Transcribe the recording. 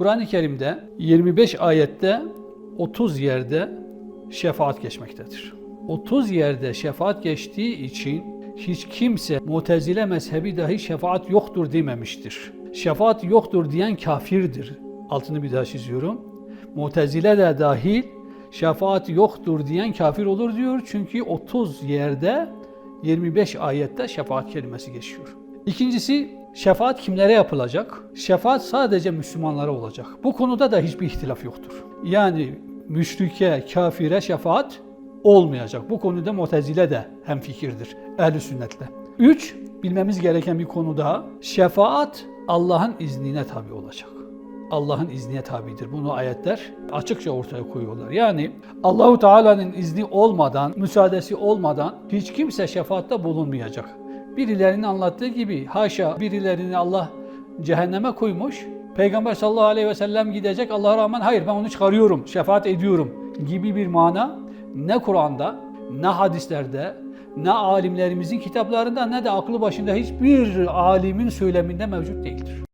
Kur'an-ı Kerim'de 25 ayette 30 yerde şefaat geçmektedir. 30 yerde şefaat geçtiği için hiç kimse Mutezile mezhebi dahi şefaat yoktur dememiştir. Şefaat yoktur diyen kafirdir. Altını bir daha çiziyorum. Mutezile de dahil şefaat yoktur diyen kafir olur diyor. Çünkü 30 yerde 25 ayette şefaat kelimesi geçiyor. İkincisi şefaat kimlere yapılacak? Şefaat sadece Müslümanlara olacak. Bu konuda da hiçbir ihtilaf yoktur. Yani müşrike, kafire şefaat olmayacak. Bu konuda Mu'tezile de hemfikirdir ehl sünnetle. Üç, bilmemiz gereken bir konu daha. Şefaat Allah'ın iznine tabi olacak. Allah'ın iznine tabidir. Bunu ayetler açıkça ortaya koyuyorlar. Yani Allahu Teala'nın izni olmadan, müsaadesi olmadan hiç kimse şefaatte bulunmayacak. Birilerinin anlattığı gibi haşa birilerini Allah cehenneme koymuş. Peygamber sallallahu aleyhi ve sellem gidecek Allah'a rağmen hayır ben onu çıkarıyorum, şefaat ediyorum gibi bir mana ne Kur'an'da, ne hadislerde, ne alimlerimizin kitaplarında ne de aklı başında hiçbir alimin söyleminde mevcut değildir.